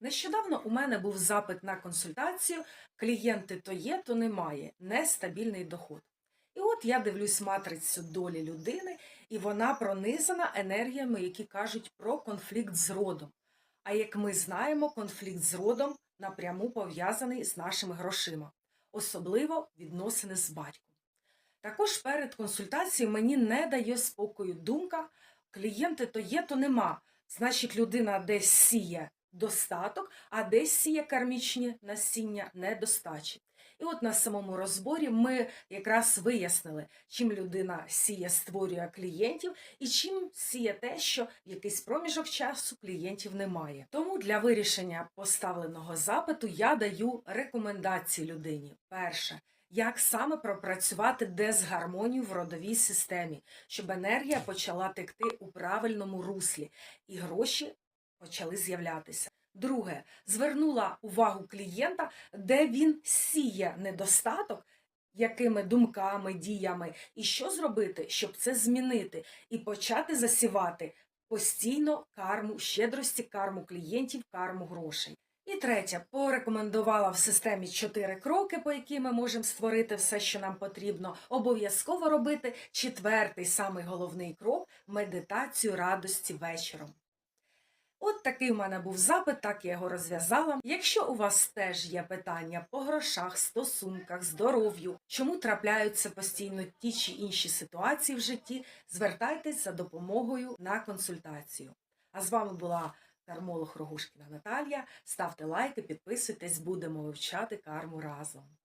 Нещодавно у мене був запит на консультацію. Клієнти то є, то немає. Нестабільний доход. І от я дивлюсь матрицю долі людини, і вона пронизана енергіями, які кажуть про конфлікт з родом. А як ми знаємо, конфлікт з родом напряму пов'язаний з нашими грошима, особливо відносини з батьком. Також перед консультацією мені не дає спокою думка, клієнти то є, то нема. Значить, людина десь сіє достаток, а десь сіє кармічні насіння недостачі. І от на самому розборі ми якраз вияснили, чим людина сіє, створює клієнтів, і чим сіє те, що в якийсь проміжок часу клієнтів немає. Тому для вирішення поставленого запиту я даю рекомендації людині. Перше. Як саме пропрацювати дезгармонію в родовій системі, щоб енергія почала текти у правильному руслі і гроші почали з'являтися. Друге, звернула увагу клієнта, де він сіє недостаток, якими думками, діями, і що зробити, щоб це змінити, і почати засівати постійно карму щедрості, карму клієнтів, карму грошей. І третє, порекомендувала в системі чотири кроки, по яким ми можемо створити все, що нам потрібно. Обов'язково робити четвертий, самий головний крок медитацію радості вечором. От такий у мене був запит, так я його розв'язала. Якщо у вас теж є питання по грошах, стосунках, здоров'ю, чому трапляються постійно ті чи інші ситуації в житті, звертайтесь за допомогою на консультацію. А з вами була кармолог Рогушкіна Наталія. Ставте лайки, підписуйтесь, будемо вивчати карму разом.